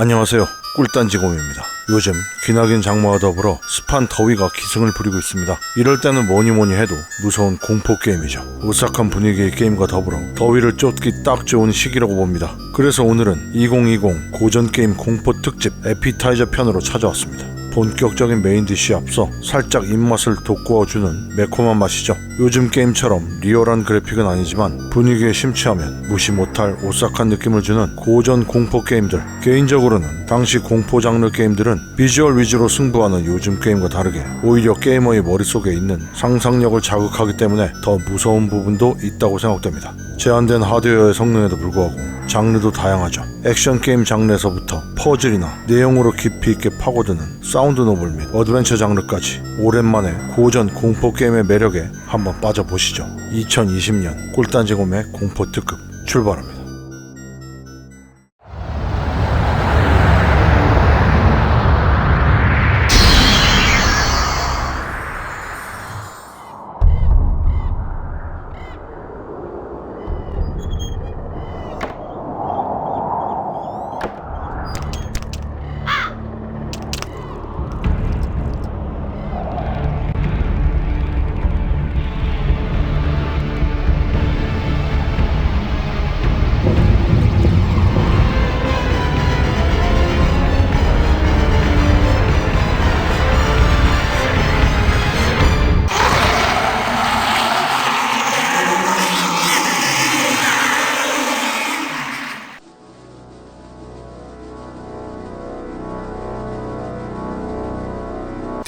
안녕하세요. 꿀단지곰입니다. 요즘 기나긴 장마와 더불어 습한 더위가 기승을 부리고 있습니다. 이럴 때는 뭐니 뭐니 해도 무서운 공포 게임이죠. 오싹한 분위기의 게임과 더불어 더위를 쫓기 딱 좋은 시기라고 봅니다. 그래서 오늘은 2020 고전 게임 공포 특집 에피타이저 편으로 찾아왔습니다. 본격적인 메인 디쉬에 앞서 살짝 입맛을 돋구어주는 매콤한 맛이죠. 요즘 게임처럼 리얼한 그래픽은 아니지만 분위기에 심취하면 무시 못할 오싹한 느낌을 주는 고전 공포 게임들. 개인적으로는 당시 공포 장르 게임들은 비주얼 위주로 승부하는 요즘 게임과 다르게 오히려 게이머의 머릿속에 있는 상상력을 자극하기 때문에 더 무서운 부분도 있다고 생각됩니다. 제한된 하드웨어의 성능에도 불구하고 장르도 다양하죠. 액션 게임 장르에서부터 퍼즐이나 내용으로 깊이 있게 파고드는 사운드 노블 및 어드벤처 장르까지 오랜만에 고전 공포 게임의 매력에 한번 빠져보시죠. 2020년 꿀단지곰의 공포 특급 출발합니다.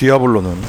디아블로는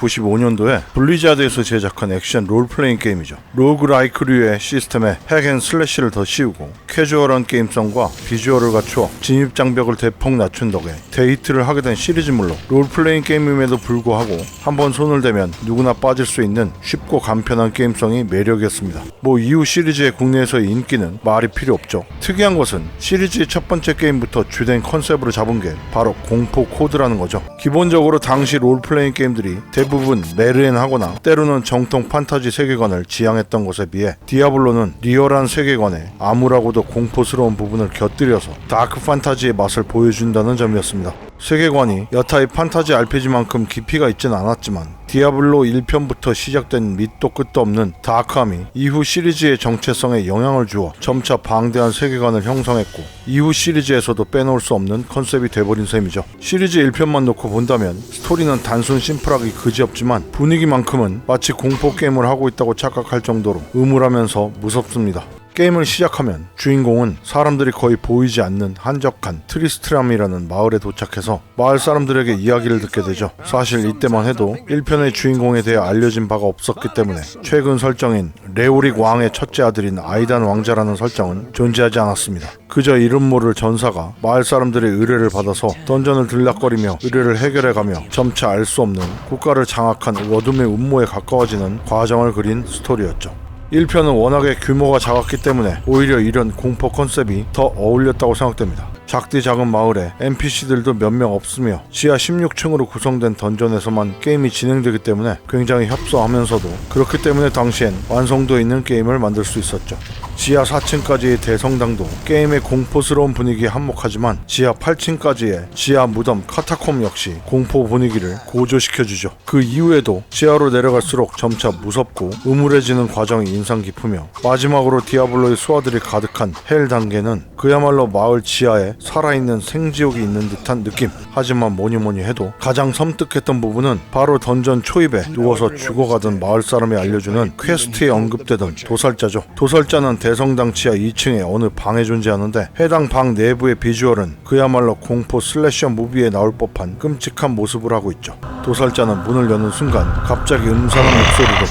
1995년도에 블리자드에서 제작한 액션 롤플레잉 게임이죠. 로그라이크류의 시스템에 핵앤 슬래시를 더 씌우고 캐주얼한 게임성과 비주얼을 갖추어 진입 장벽을 대폭 낮춘 덕에 데이트를 하게 된 시리즈물로 롤플레잉 게임임에도 불구하고 한번 손을 대면 누구나 빠질 수 있는 쉽고 간편한 게임성이 매력이었습니다. 뭐 이후 시리즈의 국내에서의 인기는 말이 필요 없죠. 특이한 것은 시리즈의 첫 번째 게임부터 주된 컨셉으로 잡은 게 바로 공포 코드라는 거죠. 기본적으로 당시 롤플레잉 게임들이 대부분 메르엔하거나 때로는 정통 판타지 세계관을 지향했던 것에 비해 디아블로는 리얼한 세계관에 암울하고도 공포스러운 부분을 곁들여서 다크 판타지의 맛을 보여준다는 점이었습니다. 세계관이 여타의 판타지 RPG만큼 깊이가 있진 않았지만 디아블로 1편부터 시작된 밑도 끝도 없는 다크함이 이후 시리즈의 정체성에 영향을 주어 점차 방대한 세계관을 형성했고 이후 시리즈에서도 빼놓을 수 없는 컨셉이 돼버린 셈이죠. 시리즈 1편만 놓고 본다면 스토리는 단순 심플하기 그지없지만 분위기만큼은 마치 공포 게임을 하고 있다고 착각할 정도로 음울하면서 무섭습니다. 게임을 시작하면 주인공은 사람들이 거의 보이지 않는 한적한 트리스트람이라는 마을에 도착해서 마을 사람들에게 이야기를 듣게 되죠. 사실 이때만 해도 1편의 주인공에 대해 알려진 바가 없었기 때문에 최근 설정인 레오릭 왕의 첫째 아들인 아이단 왕자라는 설정은 존재하지 않았습니다. 그저 이름 모를 전사가 마을 사람들의 의뢰를 받아서 던전을 들락거리며 의뢰를 해결해가며 점차 알 수 없는 국가를 장악한 어둠의 음모에 가까워지는 과정을 그린 스토리였죠. 1편은 워낙에 규모가 작았기 때문에 오히려 이런 공포 컨셉이 더 어울렸다고 생각됩니다. 작디 작은 마을에 NPC들도 몇 명 없으며 지하 16층으로 구성된 던전에서만 게임이 진행되기 때문에 굉장히 협소하면서도 그렇기 때문에 당시엔 완성도 있는 게임을 만들 수 있었죠. 지하 4층까지의 대성당도 게임의 공포스러운 분위기에 한몫하지만 지하 8층까지의 지하 무덤 카타콤 역시 공포 분위기를 고조시켜주죠. 그 이후에도 지하로 내려갈수록 점차 무섭고 음울해지는 과정이 인상 깊으며 마지막으로 디아블로의 수하들이 가득한 헬 단계는 그야말로 마을 지하에 살아있는 생지옥이 있는 듯한 느낌. 하지만 뭐니 뭐니 해도 가장 섬뜩했던 부분은 바로 던전 초입에 누워서 죽어가던 마을 사람이 알려주는 퀘스트에 언급되던 도살자죠. 도살자는 대 성당 지하 2층에 어느 방에 존재하는데 해당 방 내부의 비주얼은 그야말로 공포 슬래셔 무비에 나올 법한 끔찍한 모습을 하고 있죠. 도살자는 문을 여는 순간 갑자기 음산한 목소리로.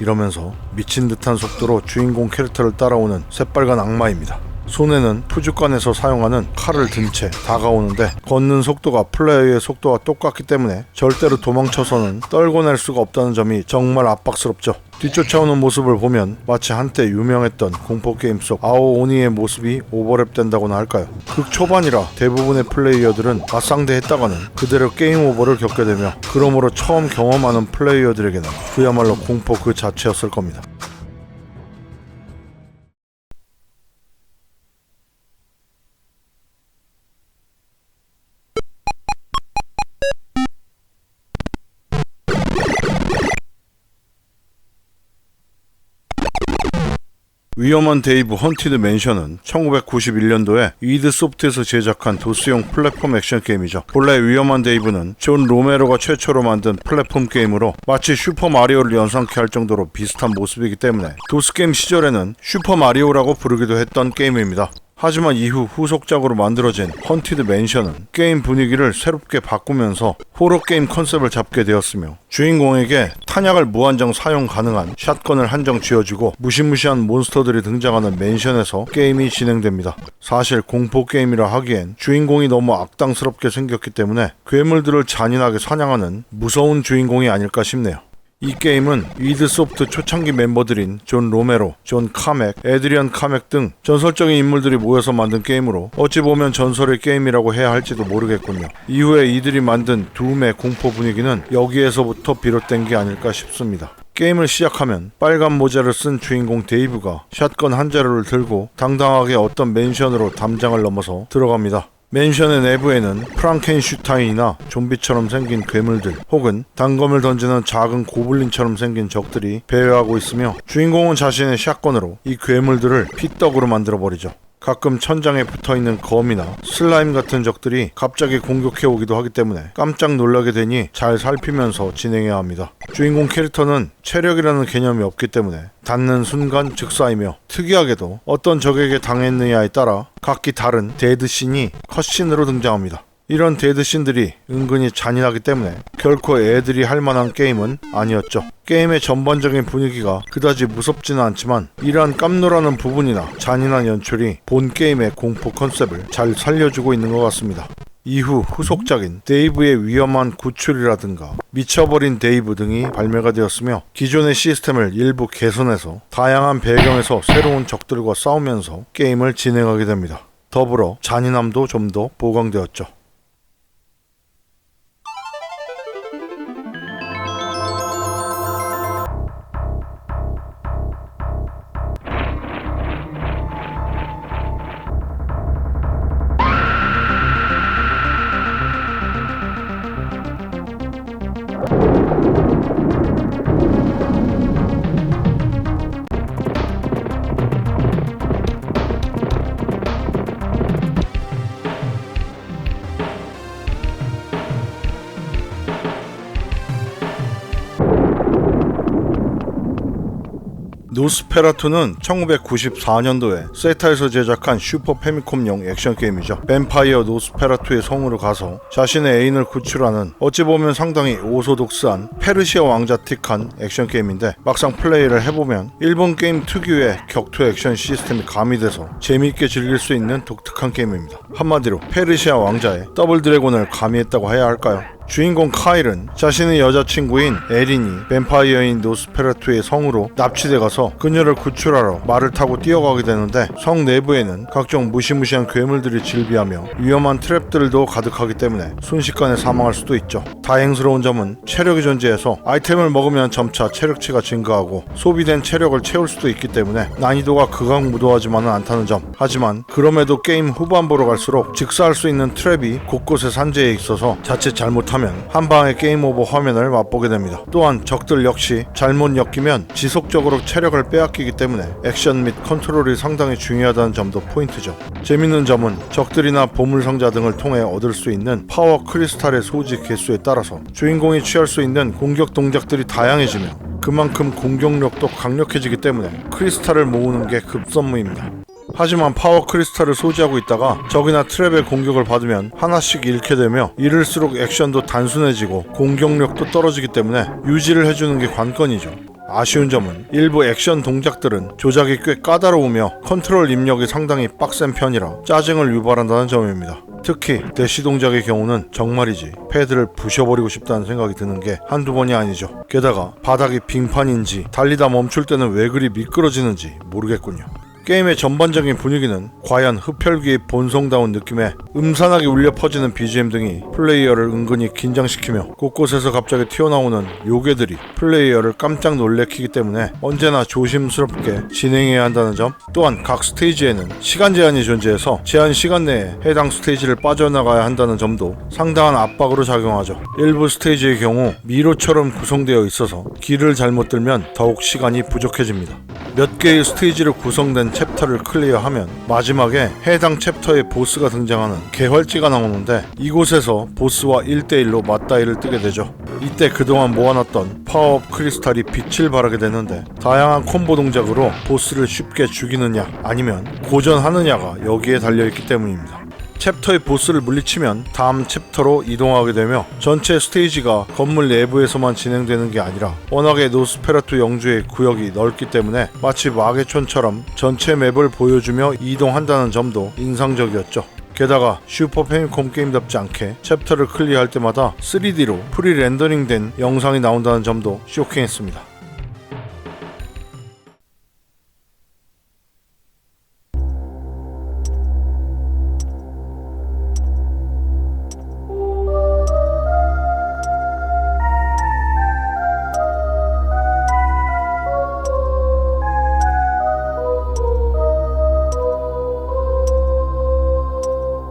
이러면서 미친 듯한 속도로 주인공 캐릭터를 따라오는 새빨간 악마입니다. 손에는 푸주간에서 사용하는 칼을 든 채 다가오는데 걷는 속도가 플레이어의 속도와 똑같기 때문에 절대로 도망쳐서는 떨궈낼 수가 없다는 점이 정말 압박스럽죠. 뒤쫓아오는 모습을 보면 마치 한때 유명했던 공포게임 속 아오오니의 모습이 오버랩된다고나 할까요? 극 초반이라 대부분의 플레이어들은 맞상대했다가는 그대로 게임 오버를 겪게 되며 그러므로 처음 경험하는 플레이어들에게는 그야말로 공포 그 자체였을 겁니다. 위험한 데이브 헌티드 맨션은 1991년도에 이드 소프트에서 제작한 도스용 플랫폼 액션 게임이죠. 본래 위험한 데이브는 존 로메로가 최초로 만든 플랫폼 게임으로 마치 슈퍼 마리오를 연상케 할 정도로 비슷한 모습이기 때문에 도스 게임 시절에는 슈퍼 마리오라고 부르기도 했던 게임입니다. 하지만 이후 후속작으로 만들어진 헌티드 맨션은 게임 분위기를 새롭게 바꾸면서 호러 게임 컨셉을 잡게 되었으며 주인공에게 탄약을 무한정 사용 가능한 샷건을 한정 쥐어주고 무시무시한 몬스터들이 등장하는 맨션에서 게임이 진행됩니다. 사실 공포 게임이라 하기엔 주인공이 너무 악당스럽게 생겼기 때문에 괴물들을 잔인하게 사냥하는 무서운 주인공이 아닐까 싶네요. 이 게임은 위드소프트 초창기 멤버들인 존 로메로, 존 카맥, 에드리안 카맥 등 전설적인 인물들이 모여서 만든 게임으로 어찌 보면 전설의 게임이라고 해야 할지도 모르겠군요. 이후에 이들이 만든 둠의 공포 분위기는 여기에서부터 비롯된 게 아닐까 싶습니다. 게임을 시작하면 빨간 모자를 쓴 주인공 데이브가 샷건 한 자루를 들고 당당하게 어떤 맨션으로 담장을 넘어서 들어갑니다. 맨션의 내부에는 프랑켄슈타인이나 좀비처럼 생긴 괴물들 혹은 단검을 던지는 작은 고블린처럼 생긴 적들이 배회하고 있으며 주인공은 자신의 샷건으로 이 괴물들을 피떡으로 만들어버리죠. 가끔 천장에 붙어 있는 검이나 슬라임 같은 적들이 갑자기 공격해 오기도 하기 때문에 깜짝 놀라게 되니 잘 살피면서 진행해야 합니다. 주인공 캐릭터는 체력이라는 개념이 없기 때문에 닿는 순간 즉사이며 특이하게도 어떤 적에게 당했느냐에 따라 각기 다른 데드신이 컷신으로 등장합니다. 이런 데드신들이 은근히 잔인하기 때문에 결코 애들이 할 만한 게임은 아니었죠. 게임의 전반적인 분위기가 그다지 무섭지는 않지만 이러한 깜놀하는 부분이나 잔인한 연출이 본 게임의 공포 컨셉을 잘 살려주고 있는 것 같습니다. 이후 후속작인 데이브의 위험한 구출이라든가 미쳐버린 데이브 등이 발매가 되었으며 기존의 시스템을 일부 개선해서 다양한 배경에서 새로운 적들과 싸우면서 게임을 진행하게 됩니다. 더불어 잔인함도 좀 더 보강되었죠. 노스페라투는 1994년도에 세타에서 제작한 슈퍼 패미콤용 액션 게임이죠. 뱀파이어 노스페라투의 성으로 가서 자신의 애인을 구출하는 어찌 보면 상당히 오소독스한 페르시아 왕자틱한 액션 게임인데 막상 플레이를 해보면 일본 게임 특유의 격투 액션 시스템이 가미돼서 재미있게 즐길 수 있는 독특한 게임입니다. 한마디로 페르시아 왕자의 더블 드래곤을 가미했다고 해야 할까요? 주인공 카일은 자신의 여자친구인 에린이 뱀파이어인 노스페라투의 성으로 납치돼 가서 그녀를 구출하러 말을 타고 뛰어가게 되는데 성 내부에는 각종 무시무시한 괴물들이 질비하며 위험한 트랩들도 가득하기 때문에 순식간에 사망할 수도 있죠. 다행스러운 점은 체력이 존재해서 아이템을 먹으면 점차 체력치가 증가하고 소비된 체력을 채울 수도 있기 때문에 난이도가 극악무도하지만은 않다는 점. 하지만 그럼에도 게임 후반부로 갈수록 직사할 수 있는 트랩이 곳곳에 산재해 있어서 자칫 잘못하면 한 방에 게임 오버 화면을 맛보게 됩니다. 또한 적들 역시 잘못 엮이면 지속적으로 체력을 빼앗기기 때문에 액션 및 컨트롤이 상당히 중요하다는 점도 포인트죠. 재밌는 점은 적들이나 보물 상자 등을 통해 얻을 수 있는 파워 크리스탈의 소지 개수에 따라서 주인공이 취할 수 있는 공격 동작들이 다양해지며 그만큼 공격력도 강력해지기 때문에 크리스탈을 모으는 게 급선무입니다. 하지만 파워 크리스탈을 소지하고 있다가 적이나 트랩의 공격을 받으면 하나씩 잃게 되며 잃을수록 액션도 단순해지고 공격력도 떨어지기 때문에 유지를 해주는 게 관건이죠. 아쉬운 점은 일부 액션 동작들은 조작이 꽤 까다로우며 컨트롤 입력이 상당히 빡센 편이라 짜증을 유발한다는 점입니다. 특히 대시 동작의 경우는 정말이지 패드를 부셔버리고 싶다는 생각이 드는 게 한두 번이 아니죠. 게다가 바닥이 빙판인지 달리다 멈출 때는 왜 그리 미끄러지는지 모르겠군요. 게임의 전반적인 분위기는 과연 흡혈귀의 본성다운 느낌에 음산하게 울려 퍼지는 BGM 등이 플레이어를 은근히 긴장시키며 곳곳에서 갑자기 튀어나오는 요괴들이 플레이어를 깜짝 놀래키기 때문에 언제나 조심스럽게 진행해야 한다는 점 또한 각 스테이지에는 시간 제한이 존재해서 제한 시간 내에 해당 스테이지를 빠져나가야 한다는 점도 상당한 압박으로 작용하죠. 일부 스테이지의 경우 미로처럼 구성되어 있어서 길을 잘못 들면 더욱 시간이 부족해집니다. 몇 개의 스테이지로 구성된 챕터를 클리어하면 마지막에 해당 챕터의 보스가 등장하는 개활지가 나오는데 이곳에서 보스와 1대1로 맞다이를 뜨게 되죠. 이때 그동안 모아놨던 파워업 크리스탈이 빛을 발하게 되는데 다양한 콤보 동작으로 보스를 쉽게 죽이느냐 아니면 고전하느냐가 여기에 달려있기 때문입니다. 챕터의 보스를 물리치면 다음 챕터로 이동하게 되며 전체 스테이지가 건물 내부에서만 진행되는 게 아니라 워낙에 노스페라투 영주의 구역이 넓기 때문에 마치 마계촌처럼 전체 맵을 보여주며 이동한다는 점도 인상적이었죠. 게다가 슈퍼 패미콤 게임답지 않게 챕터를 클리어할 때마다 3D로 프리 렌더링된 영상이 나온다는 점도 쇼킹했습니다.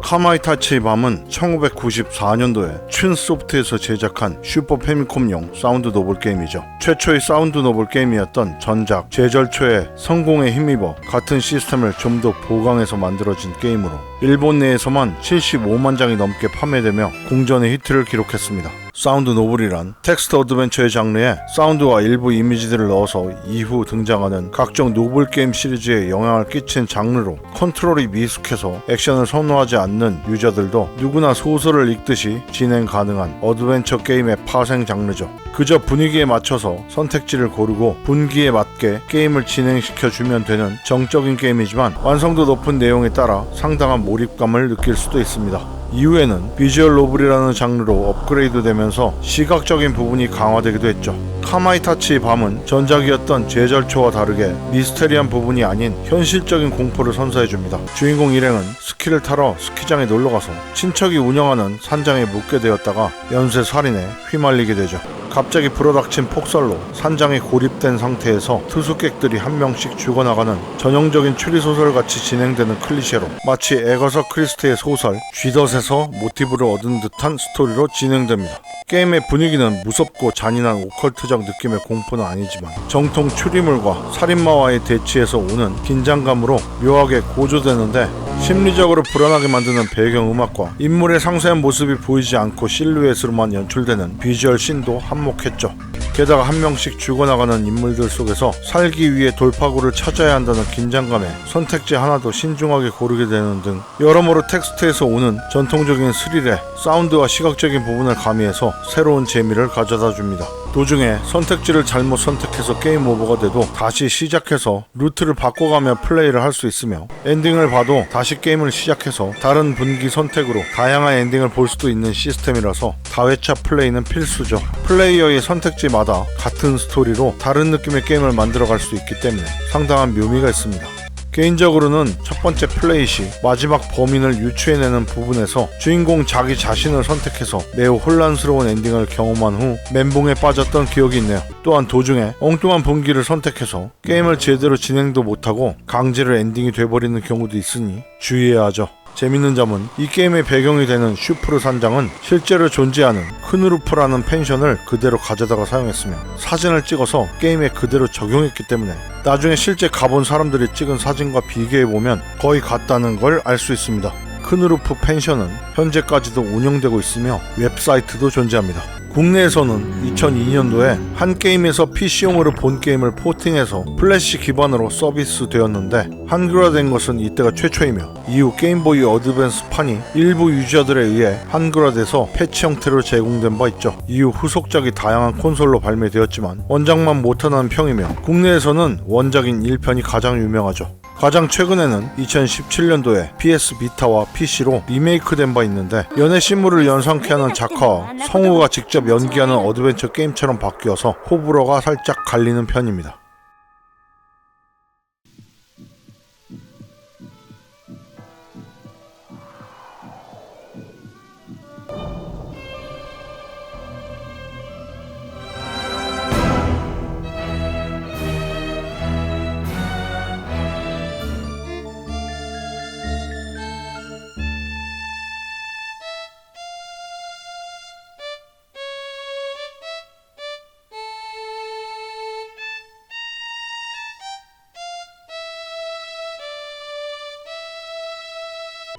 카마이타치의 밤은 1994년도에 춘소프트에서 제작한 슈퍼 패미콤용 사운드 노블 게임이죠. 최초의 사운드 노블 게임이었던 전작 제절초의 성공에 힘입어 같은 시스템을 좀 더 보강해서 만들어진 게임으로 일본 내에서만 75만 장이 넘게 판매되며 공전의 히트를 기록했습니다. 사운드 노블이란 텍스트 어드벤처의 장르에 사운드와 일부 이미지들을 넣어서 이후 등장하는 각종 노블 게임 시리즈에 영향을 끼친 장르로 컨트롤이 미숙해서 액션을 선호하지 않는 유저들도 누구나 소설을 읽듯이 진행 가능한 어드벤처 게임의 파생 장르죠. 그저 분위기에 맞춰서 선택지를 고르고 분기에 맞게 게임을 진행시켜 주면 되는 정적인 게임이지만 완성도 높은 내용에 따라 상당한 몰입감을 느낄 수도 있습니다. 이후에는 비주얼 노블이라는 장르로 업그레이드 되면서 시각적인 부분이 강화되기도 했죠. 카마이타치의 밤은 전작이었던 제절초와 다르게 미스테리한 부분이 아닌 현실적인 공포를 선사해줍니다. 주인공 일행은 스키를 타러 스키장에 놀러가서 친척이 운영하는 산장에 묵게 되었다가 연쇄 살인에 휘말리게 되죠. 갑자기 불어닥친 폭설로 산장에 고립된 상태에서 투숙객들이 한 명씩 죽어나가는 전형적인 추리소설 같이 진행되는 클리셰로 마치 에거서 크리스트의 소설 쥐 덫에서 모티브를 얻은 듯한 스토리로 진행됩니다. 게임의 분위기는 무섭고 잔인한 오컬트적 느낌의 공포는 아니지만 정통 추리물과 살인마와의 대치에서 오는 긴장감으로 묘하게 고조되는데 심리적으로 불안하게 만드는 배경음악과 인물의 상세한 모습이 보이지 않고 실루엣으로만 연출되는 비주얼 씬도 한몫했죠. 게다가 한 명씩 죽어나가는 인물들 속에서 살기 위해 돌파구를 찾아야 한다는 긴장감에 선택지 하나도 신중하게 고르게 되는 등 여러모로 텍스트에서 오는 전 통적인 스릴에 사운드와 시각적인 부분을 가미해서 새로운 재미를 가져다 줍니다. 도중에 선택지를 잘못 선택해서 게임 오버가 돼도 다시 시작해서 루트를 바꿔가며 플레이를 할 수 있으며 엔딩을 봐도 다시 게임을 시작해서 다른 분기 선택으로 다양한 엔딩을 볼 수도 있는 시스템이라서 다회차 플레이는 필수죠. 플레이어의 선택지마다 같은 스토리로 다른 느낌의 게임을 만들어갈 수 있기 때문에 상당한 묘미가 있습니다. 개인적으로는 첫 번째 플레이 시 마지막 범인을 유추해내는 부분에서 주인공 자기 자신을 선택해서 매우 혼란스러운 엔딩을 경험한 후 멘붕에 빠졌던 기억이 있네요. 또한 도중에 엉뚱한 분기를 선택해서 게임을 제대로 진행도 못하고 강제로 엔딩이 돼버리는 경우도 있으니 주의해야 하죠. 재밌는 점은 이 게임의 배경이 되는 슈프르 산장은 실제로 존재하는 크누르프라는 펜션을 그대로 가져다가 사용했으며 사진을 찍어서 게임에 그대로 적용했기 때문에 나중에 실제 가본 사람들이 찍은 사진과 비교해보면 거의 같다는 걸 알 수 있습니다. 크누르프 펜션은 현재까지도 운영되고 있으며 웹사이트도 존재합니다. 국내에서는 2002년도에 한 게임에서 PC용으로 본 게임을 포팅해서 플래시 기반으로 서비스되었는데 한글화된 것은 이때가 최초이며 이후 게임보이 어드밴스판이 일부 유저들에 의해 한글화돼서 패치 형태로 제공된 바 있죠. 이후 후속작이 다양한 콘솔로 발매되었지만 원작만 못하는 평이며 국내에서는 원작인 1편이 가장 유명하죠. 가장 최근에는 2017년도에 PS 비타와 PC로 리메이크된 바 있는데 연애 신물을 연상케 하는 작화와 성우가 직접 연기하는 어드벤처 게임처럼 바뀌어서 호불호가 살짝 갈리는 편입니다.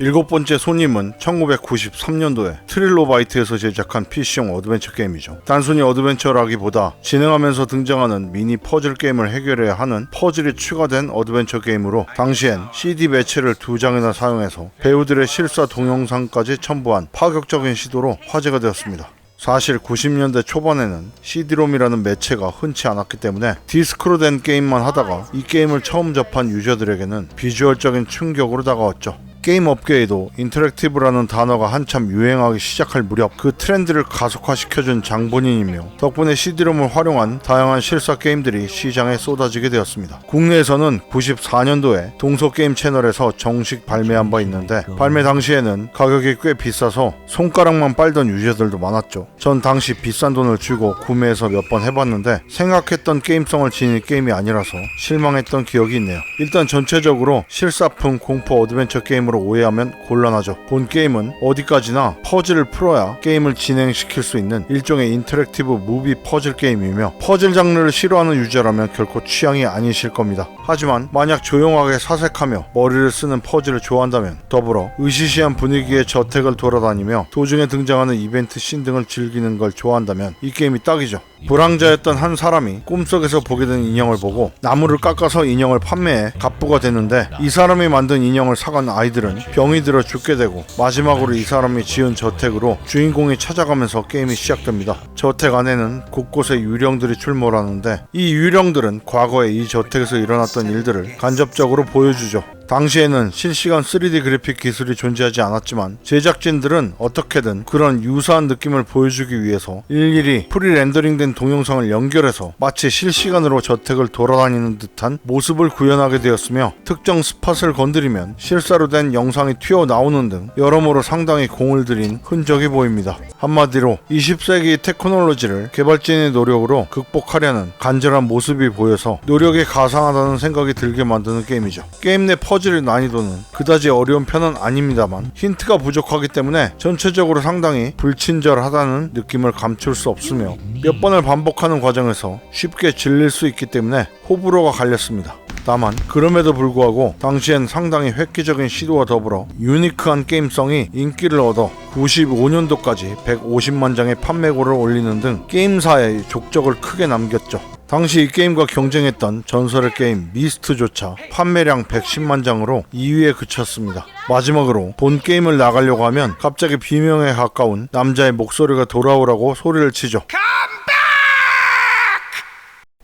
일곱 번째 손님은 1993년도에 트릴로바이트에서 제작한 PC용 어드벤처 게임이죠. 단순히 어드벤처라기보다 진행하면서 등장하는 미니 퍼즐 게임을 해결해야 하는 퍼즐이 추가된 어드벤처 게임으로 당시엔 CD 매체를 두 장이나 사용해서 배우들의 실사 동영상까지 첨부한 파격적인 시도로 화제가 되었습니다. 사실 90년대 초반에는 CD롬이라는 매체가 흔치 않았기 때문에 디스크로 된 게임만 하다가 이 게임을 처음 접한 유저들에게는 비주얼적인 충격으로 다가왔죠. 게임 업계에도 인터랙티브라는 단어가 한참 유행하기 시작할 무렵 그 트렌드를 가속화시켜준 장본인이며 덕분에 CD롬을 활용한 다양한 실사 게임들이 시장에 쏟아지게 되었습니다. 국내에서는 94년도에 동서게임 채널에서 정식 발매한 바 있는데 발매 당시에는 가격이 꽤 비싸서 손가락만 빨던 유저들도 많았죠. 전 당시 비싼 돈을 주고 구매해서 몇 번 해봤는데 생각했던 게임성을 지닌 게임이 아니라서 실망했던 기억이 있네요. 일단 전체적으로 실사품 공포 어드벤처 게임 으로 오해하면 곤란하죠. 본 게임은 어디까지나 퍼즐을 풀어야 게임을 진행시킬 수 있는 일종의 인터랙티브 무비 퍼즐 게임이며 퍼즐 장르를 싫어하는 유저라면 결코 취향이 아니실 겁니다. 하지만 만약 조용하게 사색하며 머리를 쓰는 퍼즐을 좋아한다면 더불어 으시시한 분위기의 저택을 돌아다니며 도중에 등장하는 이벤트 씬 등을 즐기는 걸 좋아한다면 이 게임이 딱이죠. 불황자였던 한 사람이 꿈속에서 보게 된 인형을 보고 나무를 깎아서 인형을 판매해 갑부가 되는데 이 사람이 만든 인형을 사간 아이들 은 병이 들어 죽게 되고 마지막으로 이 사람이 지은 저택으로 주인공이 찾아가면서 게임이 시작됩니다. 저택 안에는 곳곳에 유령들이 출몰하는데 이 유령들은 과거에 이 저택에서 일어났던 일들을 간접적으로 보여주죠. 당시에는 실시간 3D 그래픽 기술이 존재하지 않았지만 제작진들은 어떻게든 그런 유사한 느낌을 보여주기 위해서 일일이 프리 렌더링된 동영상을 연결해서 마치 실시간으로 저택을 돌아다니는 듯한 모습을 구현하게 되었으며 특정 스팟을 건드리면 실사로 된 영상이 튀어나오는 등 여러모로 상당히 공을 들인 흔적이 보입니다. 한마디로 20세기 테크놀로지를 개발진의 노력으로 극복하려는 간절한 모습이 보여서 노력이 가상하다는 생각이 들게 만드는 게임이죠. 게임 내 퍼즐 의 난이도는 그다지 어려운 편은 아닙니다만 힌트가 부족하기 때문에 전체적으로 상당히 불친절하다는 느낌을 감출 수 없으며 몇 번을 반복하는 과정에서 쉽게 질릴 수 있기 때문에 호불호가 갈렸습니다. 다만 그럼에도 불구하고 당시엔 상당히 획기적인 시도와 더불어 유니크한 게임성이 인기를 얻어 95년도까지 150만 장의 판매고를 올리는 등 게임사의 족적을 크게 남겼죠. 당시 이 게임과 경쟁했던 전설의 게임 미스트조차 판매량 110만 장으로 2위에 그쳤습니다. 마지막으로 본 게임을 나가려고 하면 갑자기 비명에 가까운 남자의 목소리가 돌아오라고 소리를 치죠.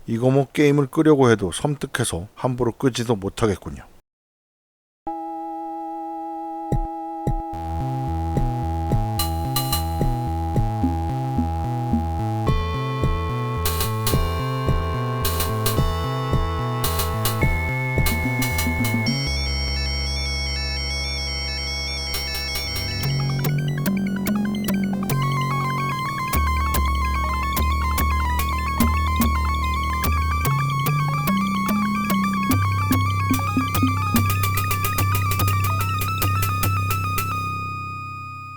이거 뭐 게임을 끄려고 해도 섬뜩해서 함부로 끄지도 못하겠군요.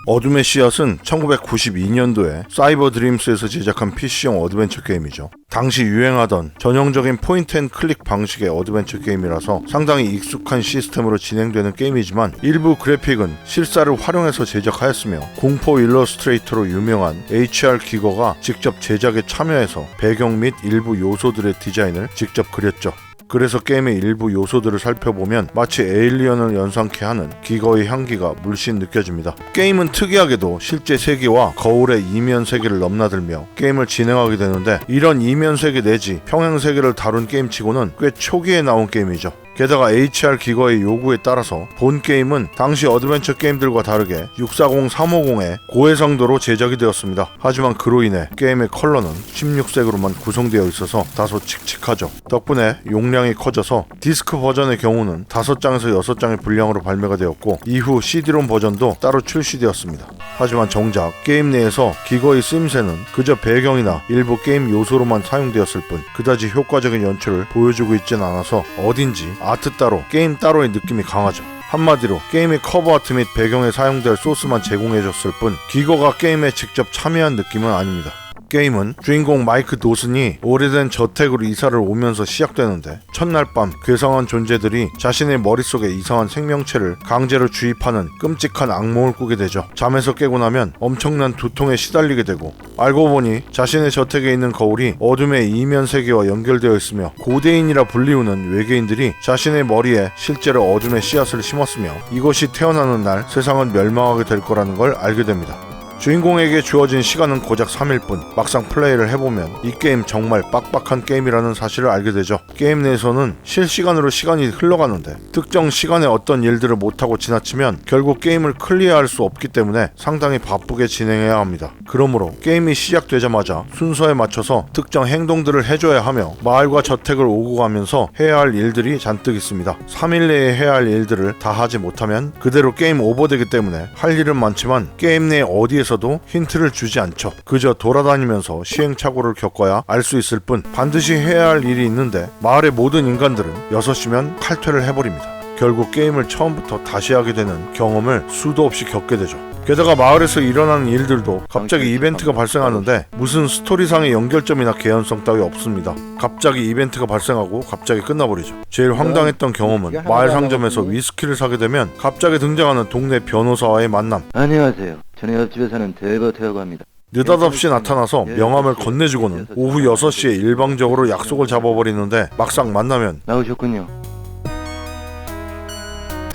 어둠의 씨앗은 1992년도에 사이버 드림스에서 제작한 PC용 어드벤처 게임이죠. 당시 유행하던 전형적인 포인트 앤 클릭 방식의 어드벤처 게임이라서 상당히 익숙한 시스템으로 진행되는 게임이지만 일부 그래픽은 실사를 활용해서 제작하였으며 공포 일러스트레이터로 유명한 HR 기거가 직접 제작에 참여해서 배경 및 일부 요소들의 디자인을 직접 그렸죠. 그래서 게임의 일부 요소들을 살펴보면 마치 에일리언을 연상케 하는 기거의 향기가 물씬 느껴집니다. 게임은 특이하게도 실제 세계와 거울의 이면 세계를 넘나들며 게임을 진행하게 되는데 이런 이면 세계 내지 평행 세계를 다룬 게임치고는 꽤 초기에 나온 게임이죠. 게다가 HR 기거의 요구에 따라서 본 게임은 당시 어드벤처 게임들과 다르게 640, 350의 고해상도로 제작이 되었습니다. 하지만 그로 인해 게임의 컬러는 16색으로만 구성되어 있어서 다소 칙칙하죠. 덕분에 용량이 커져서 디스크 버전의 경우는 5장에서 6장의 분량으로 발매가 되었고 이후 CD롬 버전도 따로 출시되었습니다. 하지만 정작 게임 내에서 기거의 쓰임새는 그저 배경이나 일부 게임 요소로만 사용되었을 뿐 그다지 효과적인 연출을 보여주고 있진 않아서 어딘지 아트 따로 게임 따로의 느낌이 강하죠. 한마디로 게임의 커버 아트 및 배경에 사용될 소스만 제공해줬을 뿐 기거가 게임에 직접 참여한 느낌은 아닙니다. 게임은 주인공 마이크 도슨이 오래된 저택으로 이사를 오면서 시작되는데 첫날 밤 괴상한 존재들이 자신의 머릿속에 이상한 생명체를 강제로 주입하는 끔찍한 악몽을 꾸게 되죠. 잠에서 깨고 나면 엄청난 두통에 시달리게 되고 알고 보니 자신의 저택에 있는 거울이 어둠의 이면 세계와 연결되어 있으며 고대인이라 불리우는 외계인들이 자신의 머리에 실제로 어둠의 씨앗을 심었으며 이것이 태어나는 날 세상은 멸망하게 될 거라는 걸 알게 됩니다. 주인공에게 주어진 시간은 고작 3일 뿐. 막상 플레이를 해보면 이 게임 정말 빡빡한 게임이라는 사실을 알게 되죠. 게임 내에서는 실시간으로 시간이 흘러가는데 특정 시간에 어떤 일들을 못하고 지나치면 결국 게임을 클리어할 수 없기 때문에 상당히 바쁘게 진행해야 합니다. 그러므로 게임이 시작되자마자 순서에 맞춰서 특정 행동들을 해줘야 하며 마을과 저택을 오고 가면서 해야 할 일들이 잔뜩 있습니다. 3일 내에 해야 할 일들을 다 하지 못하면 그대로 게임 오버되기 때문에 할 일은 많지만 게임 내 어디에서 도 힌트를 주지 않죠. 그저 돌아다니면서 시행착오를 겪어야 알 수 있을 뿐 반드시 해야 할 일이 있는데 마을의 모든 인간들은 6시면 칼퇴를 해버립니다. 결국 게임을 처음부터 다시 하게 되는 경험을 수도 없이 겪게 되죠. 게다가 마을에서 일어나는 일들도 갑자기 이벤트가 발생하는데 무슨 스토리상의 연결점이나 개연성 따위 없습니다. 갑자기 이벤트가 발생하고 갑자기 끝나버리죠. 제일 황당했던 경험은 마을 상점에서 위스키를 사게 되면 갑자기 등장하는 동네 변호사와의 만남. 안녕하세요. 저는 옆집에 사는 대버태라고 합니다. 느닷없이 나타나서 명함을 건네주고는 오후 6시에 일방적으로 약속을 잡아버리는데 막상 만나면 나오셨군요.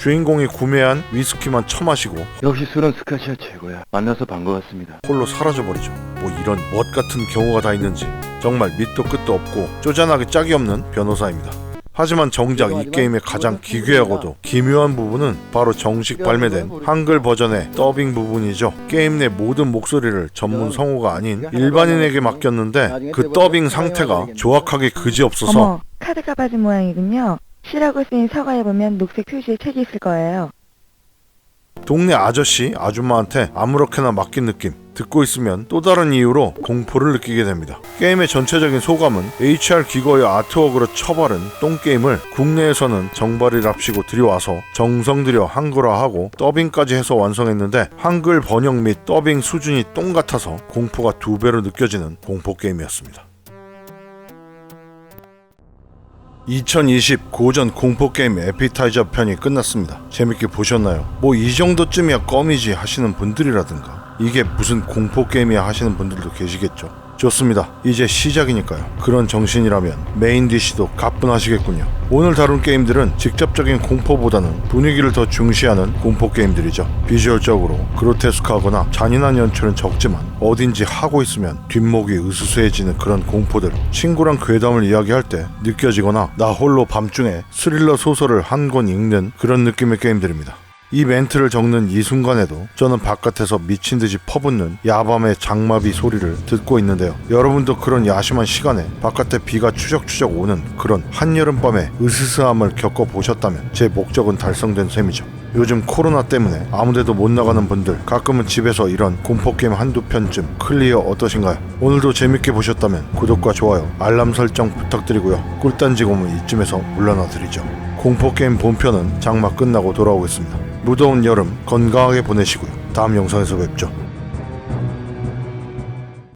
주인공이 구매한 위스키만 처마시고 역시 술은 스카시아 최고야. 만나서 반가웠습니다. 홀로 사라져버리죠. 뭐 이런 멋 같은 경우가 다 있는지 정말 밑도 끝도 없고 쪼잔하게 짝이 없는 변호사입니다. 하지만 정작 이 게임의 가장 기괴하고도 기묘한 부분은 바로 정식 발매된 한글 버전의 더빙 부분이죠. 게임 내 모든 목소리를 전문 성우가 아닌 일반인에게 맡겼는데 그 더빙 상태가 조악하게 그지없어서 어머, 카드가 빠진 모양이군요. C라고 쓰인 서가에 보면 녹색 표시의 책이 있을 거예요. 동네 아저씨, 아줌마한테 아무렇게나 맡긴 느낌. 듣고 있으면 또 다른 이유로 공포를 느끼게 됩니다. 게임의 전체적인 소감은 HR 기거의 아트워크로 처바른 똥게임을 국내에서는 정발이랍시고 들여와서 정성 들여 한글화 하고 더빙까지 해서 완성했는데 한글 번역 및 더빙 수준이 똥 같아서 공포가 두 배로 느껴지는 공포 게임이었습니다. 2020 고전 공포게임 에피타이저 편이 끝났습니다. 재밌게 보셨나요? 뭐 이 정도쯤이야 껌이지 하시는 분들이라든가 이게 무슨 공포게임이야 하시는 분들도 계시겠죠. 좋습니다. 이제 시작이니까요. 그런 정신이라면 메인 디시도 가뿐하시겠군요. 오늘 다룬 게임들은 직접적인 공포보다는 분위기를 더 중시하는 공포 게임들이죠. 비주얼적으로 그로테스크하거나 잔인한 연출은 적지만 어딘지 하고 있으면 뒷목이 으스스해지는 그런 공포들. 친구랑 괴담을 이야기할 때 느껴지거나 나 홀로 밤중에 스릴러 소설을 한 권 읽는 그런 느낌의 게임들입니다. 이 멘트를 적는 이 순간에도 저는 바깥에서 미친 듯이 퍼붓는 야밤의 장마비 소리를 듣고 있는데요. 여러분도 그런 야심한 시간에 바깥에 비가 추적추적 오는 그런 한여름밤의 으스스함을 겪어보셨다면 제 목적은 달성된 셈이죠. 요즘 코로나 때문에 아무데도 못 나가는 분들 가끔은 집에서 이런 공포게임 한두 편쯤 클리어 어떠신가요? 오늘도 재밌게 보셨다면 구독과 좋아요, 알람 설정 부탁드리고요. 꿀단지곰은 이쯤에서 물러나 드리죠. 공포게임 본편은 장마 끝나고 돌아오겠습니다. 무더운 여름 건강하게 보내시고요. 다음 영상에서 뵙죠.